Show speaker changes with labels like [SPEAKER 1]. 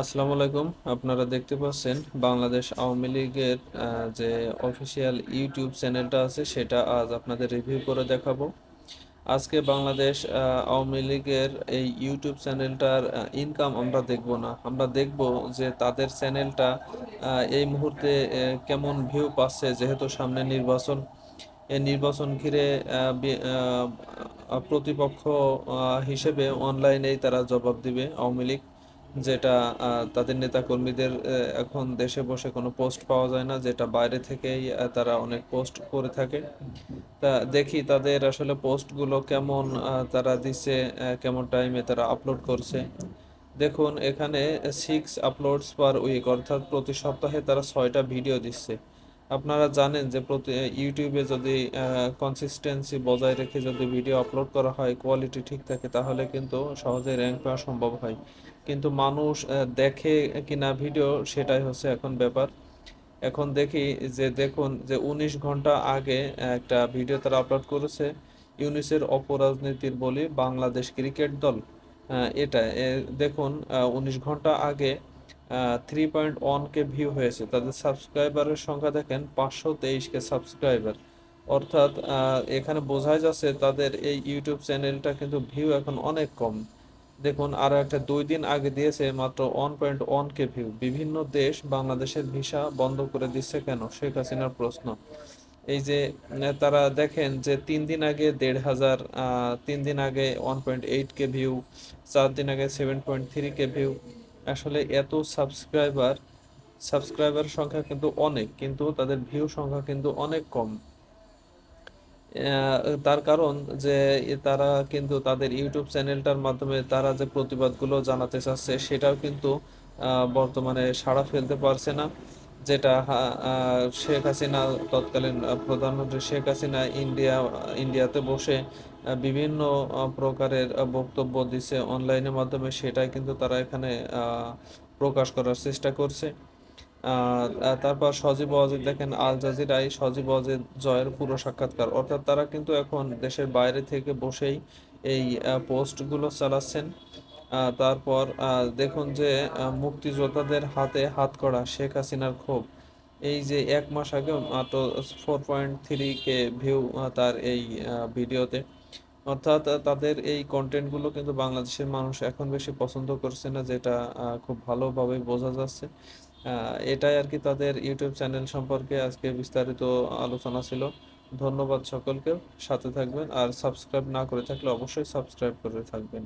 [SPEAKER 1] আসসালামু আলাইকুম। আপনারা দেখতে পাচ্ছেন বাংলাদেশ আওয়ামী লীগের যে অফিসিয়াল ইউটিউব চ্যানেলটা আছে, সেটা আজ আপনাদের রিভিউ করে দেখাবো। আজকে বাংলাদেশ আওয়ামী লীগের এই ইউটিউব চ্যানেলটার ইনকাম আমরা দেখব না। আমরা দেখব যে তাদের চ্যানেলটা এই মুহূর্তে কেমন ভিউ পাচ্ছে যেহেতু সামনে নির্বাচন। এই নির্বাচন ঘিরে প্রতিপক্ষ হিসেবে অনলাইনেই তারা জবাব দিবে আওয়ামী লীগ। যেটা তাদের নেতা কর্মীদের এখন দেশে বসে কোনো পোস্ট পাওয়া যায় না, যেটা বাইরে থেকেই তারা অনেক পোস্ট করে থাকে। তা দেখি তাদের আসলে পোস্টগুলো কেমন তারা দিচ্ছে কেমন টাইমে তারা আপলোড করছে। দেখুন, এখানে সিক্স আপলোডস পার উইক অর্থাৎ প্রতি সপ্তাহে তারা ছয়টা ভিডিও দিচ্ছে। আপনারা জানেন যে প্রতি ইউটিউবে যদি কনসিস্টেন্সি বজায় রেখে যদি ভিডিও আপলোড করা হয় কোয়ালিটি ঠিক থাকে, তাহলে কিন্তু সহজে র্যাঙ্ক পাওয়া সম্ভব হয়। কিন্তু মানুষ দেখে কিনা ভিডিও সেটাই হচ্ছে এখন ব্যাপার। এখন দেখি যে দেখুন যে উনিশ ঘণ্টা আগে একটা ভিডিও তারা আপলোড করেছে, ইউনিসের অপরাজনীতির বলি বাংলাদেশ ক্রিকেট দল। এটা দেখুন উনিশ ঘণ্টা আগে three point one K view হয়েছে। তাদের সাবস্ক্রাইবারের সংখ্যা দেখেন, পাঁচশো তেইশ কে সাবস্ক্রাইবার অর্থাৎ এখানে বোঝাই যাচ্ছে তাদের এই ইউটিউব চ্যানেলটা কিন্তু ভিউ এখন অনেক কম। দেখুন, আরও একটা দুই দিন আগে দিয়েছে, মাত্র one point one K view বিভিন্ন দেশ বাংলাদেশের ভিসা বন্ধ করে দিচ্ছে কেন? শেখ হাসিনার প্রশ্ন। এই যে তারা দেখেন যে তিন দিন আগে দেড় হাজার তিন দিন আগে one point eight K view চার দিন আগে seven point three K view আসলে এত সাবস্ক্রাইবার সাবস্ক্রাইবার সংখ্যা কিন্তু অনেক, কিন্তু তাদের ভিউ সংখ্যা কিন্তু অনেক কম। তার কারণ যে তারা কিন্তু তাদের ইউটিউব চ্যানেলটার মাধ্যমে তারা যে প্রতিবাদগুলো জানাতে চাচ্ছে, সেটাও কিন্তু বর্তমানে সাড়া ফেলতে পারছে না। যেটা শেখ হাসিনা তৎকালীন প্রধানমন্ত্রী শেখ হাসিনা ইন্ডিয়া, ইন্ডিয়াতে বসে বিভিন্ন প্রকারের বক্তব্য দিছে অনলাইনের মাধ্যমে, সেটাই কিন্তু তারা এখানে প্রকাশ করার চেষ্টা করছে। তারপর সজীব ওয়াজেদ দেখেন, আল জাজিরায় সজীব ওয়াজেদ জয়ের পুরো সাক্ষাৎকার। অর্থাৎ তারা কিন্তু এখন দেশের বাইরে থেকে বসেই এই পোস্টগুলো চালাচ্ছেন। তারপর দেখুন যে মুক্তিযোদ্ধাদের হাতে হাতকড়া শেখ হাসিনার ক্ষোভ। এই যে এক মাস আগে মাত্র four point three K view তার এই ভিডিওতে। অর্থাৎ তাদের এই কন্টেন্টগুলো কিন্তু বাংলাদেশের মানুষ এখন বেশি পছন্দ করছে না, যেটা খুব ভালোভাবে বোঝা যাচ্ছে। এটাই আর কি তাদের ইউটিউব চ্যানেল সম্পর্কে আজকে বিস্তারিত আলোচনা ছিল। ধন্যবাদ সকলকে। সাথে থাকবেন। আর সাবস্ক্রাইব না করে থাকলে অবশ্যই সাবস্ক্রাইব করে থাকবেন।